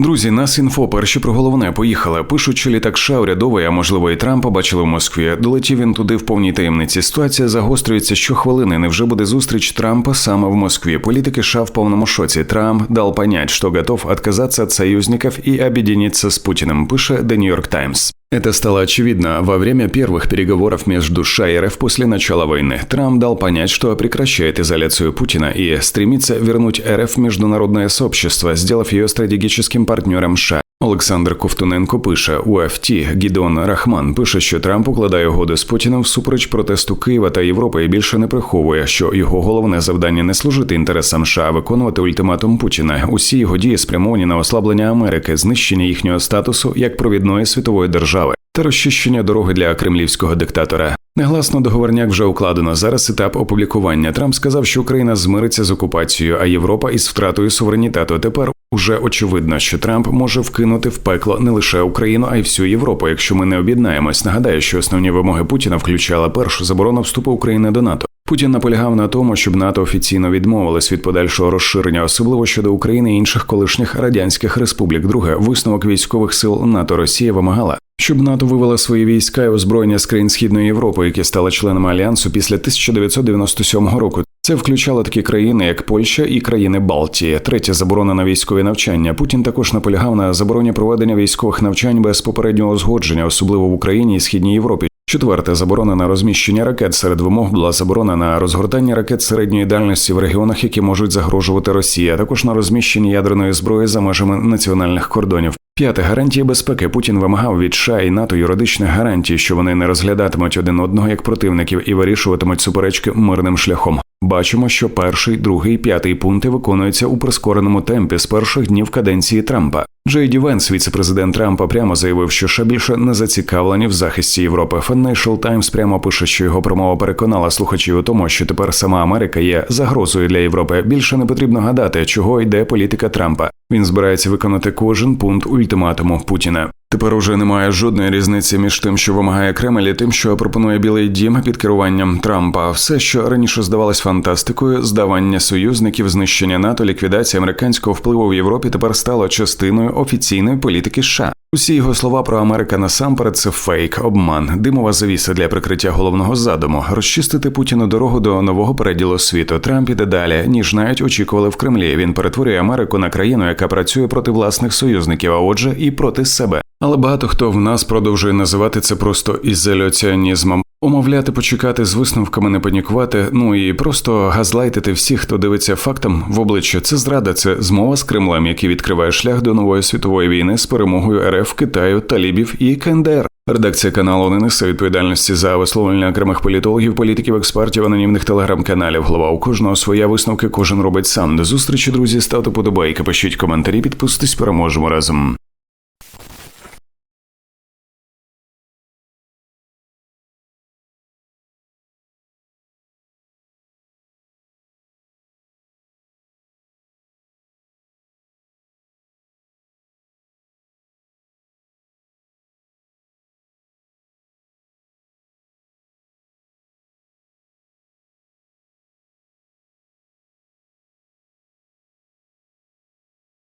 Друзі, нас інфо перші про головне поїхали. Пишуть, що літак США а можливо і Трампа бачили в Москві. Долетів він туди в повній таємниці. Ситуація загострюється щохвилини. Невже буде зустріч Трампа саме в Москві? Політики США в повному шоці. Трамп дал понять, що готов отказаться от союзников і об'єднатися з Путіним. пише The New York Times. Это стало очевидно во время первых переговоров между США и РФ после начала войны. Трамп дал понять, что прекращает изоляцию Путина и стремится вернуть РФ в международное сообщество, сделав ее стратегическим партнером США. Олександр Ковтуненко пише у ФТ Гідон Рахман пише, що Трамп укладає угоди з Путіним всупереч протесту Києва та Європи і більше не приховує, що його головне завдання не служити інтересам США, а виконувати ультиматум Путіна. Усі його дії спрямовані на ослаблення Америки, знищення їхнього статусу як провідної світової держави та розчищення дороги для кремлівського диктатора. Негласно договорняк вже укладено. Зараз етап опублікування. Трамп сказав, що Україна змириться з окупацією, а Європа із втратою суверенітету. Тепер уже очевидно, що Трамп може вкинути в пекло не лише Україну, а й всю Європу, якщо ми не об'єднаємось. Нагадаю, що основні вимоги Путіна включали першу заборону вступу України до НАТО. Путін наполягав на тому, щоб НАТО офіційно відмовились від подальшого розширення, особливо щодо України і інших колишніх радянських республік. Друге, висновок військових сил НАТО Росія вимагала, щоб НАТО вивела свої війська і озброєння з країн східної Європи, які стали членами альянсу після 1997 року. Це включало такі країни, як Польща і країни Балтії. Третя заборона на військові навчання. Путін також наполягав на забороні проведення військових навчань без попереднього узгодження, особливо в Україні і східній Європі. Четверте заборона на розміщення ракет серед вимог була заборона на розгортання ракет середньої дальності в регіонах, які можуть загрожувати Росії, а також на розміщення ядерної зброї за межами національних кордонів. П'яте гарантії безпеки Путін вимагав від США і НАТО юридичних гарантій, що вони не розглядатимуть один одного як противників і вирішуватимуть суперечки мирним шляхом. Бачимо, що перший, другий, п'ятий пункти виконуються у прискореному темпі з перших днів каденції Трампа. Джей Ді Венс, віце-президент Трампа, прямо заявив, що ще більше не зацікавлені в захисті Європи. Financial Times прямо пише, що його промова переконала слухачів у тому, що тепер сама Америка є загрозою для Європи. Більше не потрібно гадати, чого йде політика Трампа. Він збирається виконати кожен пункт ультиматуму Путіна. Тепер уже немає жодної різниці між тим, що вимагає Кремль, і тим, що пропонує Білий Дім під керуванням Трампа. Все, що раніше здавалось фантастикою, здавання союзників, знищення НАТО, ліквідація американського впливу в Європі тепер стало частиною офіційної політики США. Усі його слова про Америка насамперед це фейк, обман, димова завіса для прикриття головного задуму, розчистити Путіну дорогу до нового переділу світу. Трамп іде далі, ніж навіть очікували в Кремлі. Він перетворює Америку на країну, яка працює проти власних союзників, а отже, і проти себе. Але багато хто в нас продовжує називати це просто ізоляціонізмом. Умовляти, почекати з висновками, не панікувати, ну і просто газлайтити всіх, хто дивиться фактам в обличчя. Це зрада, це змова з Кремлем, який відкриває шлях до нової світової війни з перемогою РФ, Китаю, Талібів і КНДР. Редакція каналу не несе відповідальності за висловлення окремих політологів, політиків, експертів, анонімних телеграм-каналів. Голова у кожного своя висновки, кожен робить сам. До зустрічі, друзі, ставте подобайки, пишіть коментарі, підписуйтесь, переможемо разом.